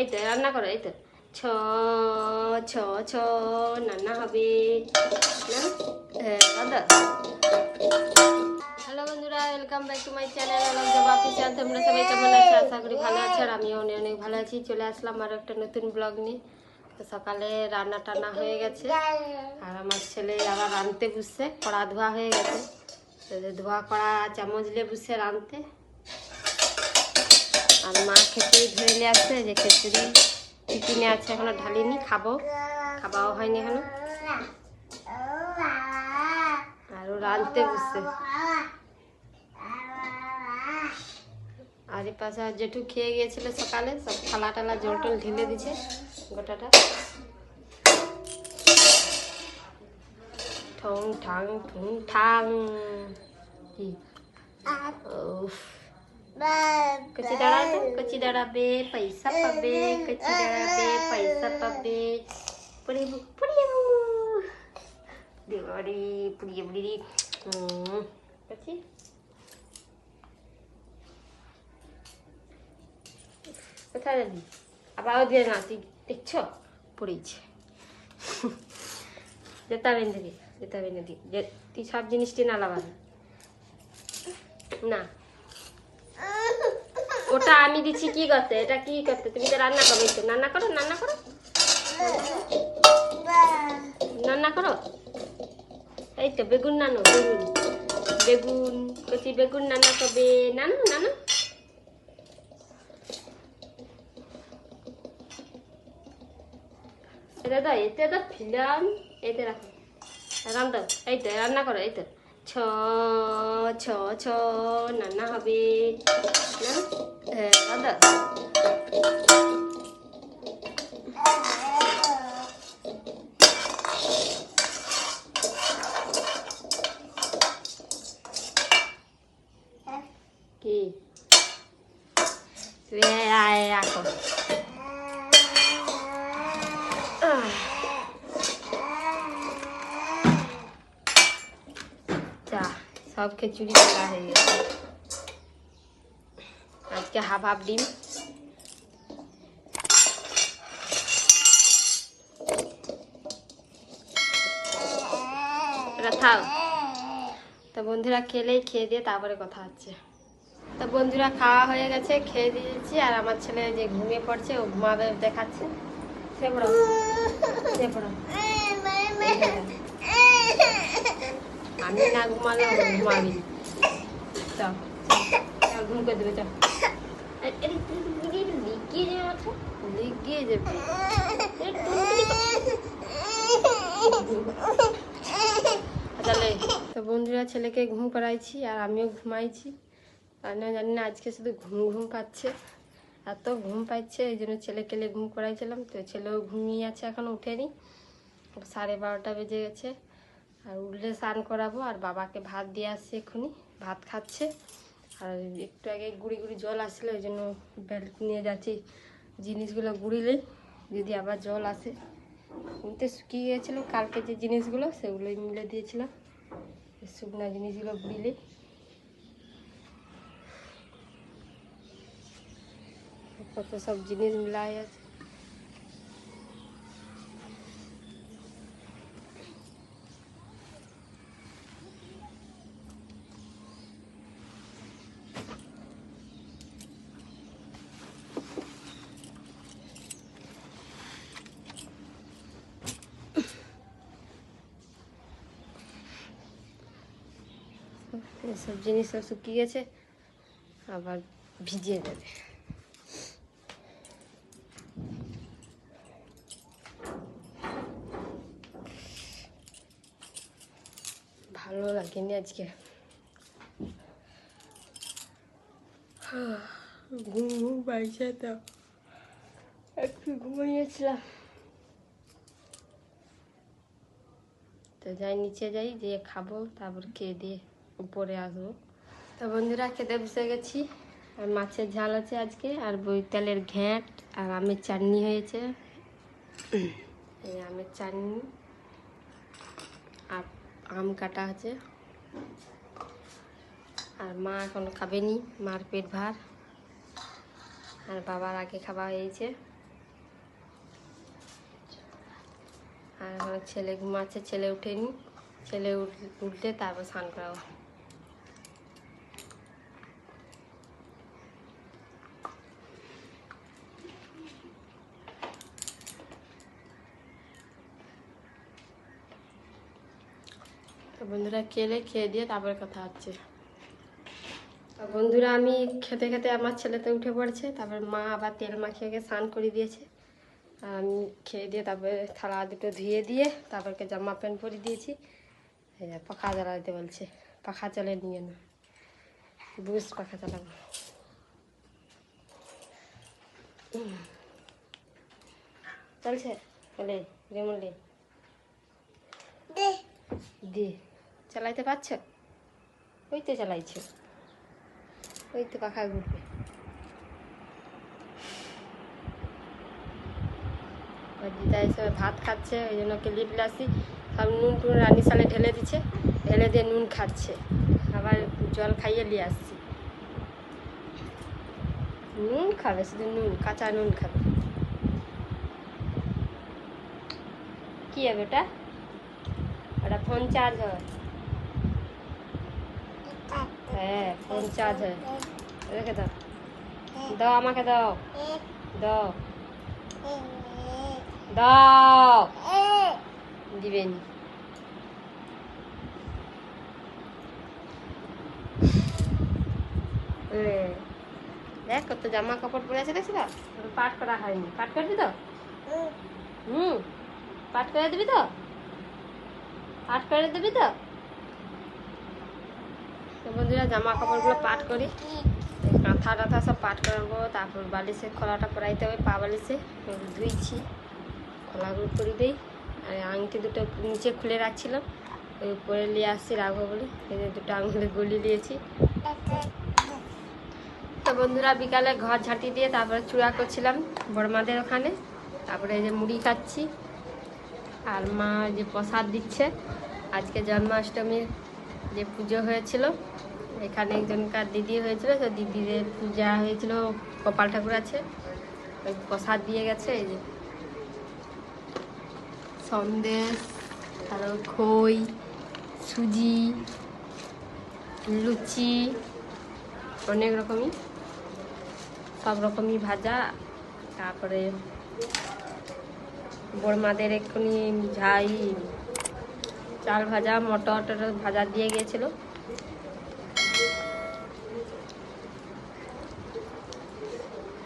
এই তো রান্না করো এই তো ছ ছ ছ রান্না হবে। হ্যাঁ হ্যালো বন্ধুরা welcome back to my channel job তোমরা সবাই কেমন আছো? আশা করি ভালো আছো, আর আমিও অনেক অনেক ভালো আছি। চলে আসলাম আরও একটা নতুন ব্লগ নিয়ে। তো সকালে রান্না টান্না হয়ে গেছে। আর আমার ছেলে আবার রাঁধতে বসছে, কড়া ধোয়া হয়ে গেছে। ধোয়া কড়া চামচ নিয়ে বসছে রাঁধতে। আর মা খেতেই ধরে নিয়ে আসছে যে খিচুড়ি টিফিনে আছে এখনও ঢালিনি, খাব। খাওয়াও হয়নি এখনও। আর ও রাঁধতে বসছে। আর এই পাশে জেঠু খেয়ে গিয়েছিল সকালে, সব থালা টালা জল টল ঢেলে দিছে, গোটাটা। ঠং ঠাং, ঠুং ঠাং কি? পুরি পুরি দেওয়ারি পুড়িয়ে পুড়িয়ে কচি কোথায় যাবি আবার দিয়ে না তুই দেখছ পড়েছে যেতে হবে দিকে যেতে না দিকে তুই সব জিনিসটি না লাগাবি না ওটা আমি দিচ্ছি কি করতে? এটা কি করতে? তুমি তো রান্না করো তো। রান্না করো রান্না করো। রান্না করো। এই তো, বেগুন নানো, বেগুন। বেগুন, কচি বেগুন নানা করবে। নানো নানো। এটা দাও এতে দাও ফিলাম, এতে রাখো। রান্না এই তো, রান্না করো, এই তো। ছ ছ ছ রান্না হবে না হ্যাঁ রান্না কি তুই আয় রাখো যা সব খিচুড়ি করা হয়ে গেছে আজকে হাফ হাফ ডিম তো বন্ধুরা খেলেই খেয়ে দিয়ে তারপরে কথা হচ্ছে তো বন্ধুরা খাওয়া হয়ে গেছে খেয়ে দিয়েছি আর আমার ছেলে যে ঘুমিয়ে পড়ছে ও ঘুমাবে দেখাচ্ছে সে পড়ো সে পড়ো আমি না ঘুমালে ঘুমাবি ঘুম করে দেবে যাবে। তো বন্ধুরা, ছেলেকে ঘুম করাইছি আর আমিও ঘুমাইছি। আর না জানি না, আজকে শুধু ঘুম ঘুম পাচ্ছে। এত ঘুম পাচ্ছে, এই জন্য ছেলেকে ঘুম করাইছিলাম। তো ছেলেও ঘুমিয়ে আছে, এখন উঠেনি। সাড়ে বারোটা বেজে গেছে। আর উঠলে স্নান করাবো, আর বাবাকে ভাত দিয়ে আসছে এক্ষুনি, ভাত খাচ্ছে। আর একটু আগে গুড়ি গুড়ি জল আসলে ওই জন্য বেল্ট নিয়ে যাচ্ছি জিনিসগুলো গুড়িলে। যদি আবার জল আসে। এমনিতে শুকিয়ে গিয়েছিল কালকে যে জিনিসগুলো, সেগুলোই মিলে দিয়েছিলাম। শুকনো জিনিসগুলো গুড়িলে। কত সব জিনিস মিলাই আছে। এসব জিনিস সব শুকিয়ে গেছে আবার ভিজিয়ে দেবে ভালো লাগেনি আজকে। ঘুম ঘুম পাইছে তো। একটু ঘুমিয়েছিলাম। তো যাই নিচে যাই দিয়ে খাব তারপর খেয়ে দিয়ে উপরে আসব। তো বন্ধুরা খেতে বসে গেছি। আর মাছের ঝাল আছে আজকে, আর বৈতালের ঘ্যাঁট, আর আমের চাটনি হয়েছে। এই আমের চাটনি, আর আম কাটা আছে। আর মা এখন খাবেনি, মার পেট ভার। আর বাবার আগে খাওয়া হয়েছে। আর আমার ছেলে ঘুমাচ্ছে, ছেলে উঠেনি। ছেলে উঠলে তারপর স্নান করাবো। তো বন্ধুরা খেলে খেয়ে দিয়ে তারপরে কথা হচ্ছে। বন্ধুরা আমি খেতে খেতে আমার ছেলে তো উঠে পড়েছে তারপর মা আবার তেল মাখিয়ে ওকে স্নান করে দিয়েছে। আর আমি খেয়ে দিয়ে তারপরে থালা দুটো ধুয়ে দিয়ে তারপরকে জামা প্যান্ট পরে দিয়েছি। পাখা জ্বালাতে বলছে পাখা চলে নিয়ে না বুঝ পাখা চালাবো। চলছে বলে রেমলে দি। চালাইতে পারছ? ওই তো চালাইছো? ওই তো পাখা ঘুরবে। দিদা এসে ভাত খাচ্ছে, ওই জন্য কেলি প্লাসি সব নুন টুন রান্নি সালে ঢেলে দিচ্ছে, ঢেলে দিয়ে নুন খাচ্ছে। আবার জল খাইয়ে নিয়ে আসছি। নুন খাবে, শুধু নুন, কাঁচা নুন খাবে। কি হবে ওটা? ওটা ফোন চার্জ হয় হ্যাঁ ফোন চার্জ হয়। রেখে দাও। দাও আমাকে দাও। দাও। দাও। দিবেন দেখ কত জামা কাপড় পরে আছে দেখছি তো। পাট করা হয়নি। পাট করবি তো? হুম। পাট করে দিবি তো? পাট করে দিবি তো তো? বন্ধুরা জামা কাপড়গুলো পাট করি। কাঁথা টাথা সব পাট করব তারপর বালিশে খোলাটা পরাইতে হবে, পা বালিশে। ধুইছি, খোলাগুলো করে দিই। আর আংটি দুটো নিচে খুলে রাখছিলাম, ওই উপরে নিয়ে আসছি রাখব বলে। এই দুটো আঙুলে গলি দিয়েছি। তো বন্ধুরা, বিকালে ঘর ঝাঁটি দিয়ে তারপরে চূড়া করছিলাম বড়মাদের ওখানে। তারপরে এই যে মুড়ি খাচ্ছি। আর মা যে প্রসাদ দিচ্ছে। আজকে জন্মাষ্টমীর যে পুজো হয়েছিল, এখানে একজনকার দিদি হয়েছিল, তো দিদিদের পূজা হয়েছিল, কপাল ঠাকুর আছে, ওই প্রসাদ দিয়ে গেছে, এই যে। সন্দেশ, আর খই, সুজি, লুচি, অনেক রকমই, সব রকমই ভাজা, তারপরে বড়মাদের এক্ষুনি ঝাই চাল ভাজা, মটর টটর ভাজা দিয়ে গিয়েছিল।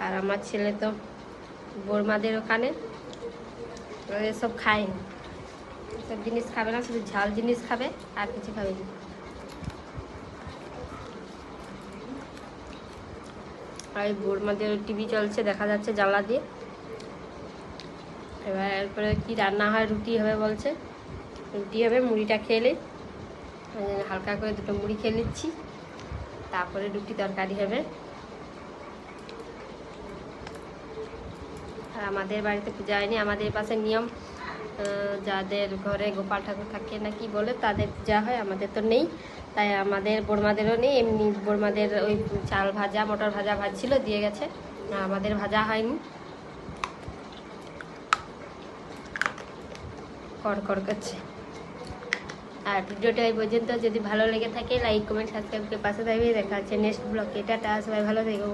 আর আমার ছেলে তো বড়মাদের ওখানে। এসব খায়নি। সব জিনিস খাবে না, শুধু ঝাল জিনিস খাবে, আর কিছু খাবে না। আর এই বড়মাদের টিভি চলছে, দেখা যাচ্ছে জানলা দিয়ে। এবার এরপরে কি রান্না হয়, রুটি হবে বলছে। রুটি হবে, মুড়িটা খেলে হালকা করে দুটো মুড়ি খেয়ে নিচ্ছি। তারপরে রুটি তরকারি হবে। আর আমাদের বাড়িতে পূজা হয়নি। আমাদের পাশে নিয়ম যাদের ঘরে গোপাল ঠাকুর থাকে না কি বলে, তাদের পূজা হয়। আমাদের তো নেই। তাই আমাদের বড়মাদেরও নেই। এমনি বড়মাদের ওই চাল ভাজা, মটর ভাজা ভাজছিল দিয়ে গেছে। আমাদের ভাজা হয়নি। কর করছে। আর ভিডিওটা এই পর্যন্ত। যদি ভালো লেগে থাকে লাইক কমেন্ট সাবস্ক্রাইব করে পাশে থাকবে। দেখা হচ্ছে নেক্সট ব্লগে টাটা, সবাই ভালো থেকো।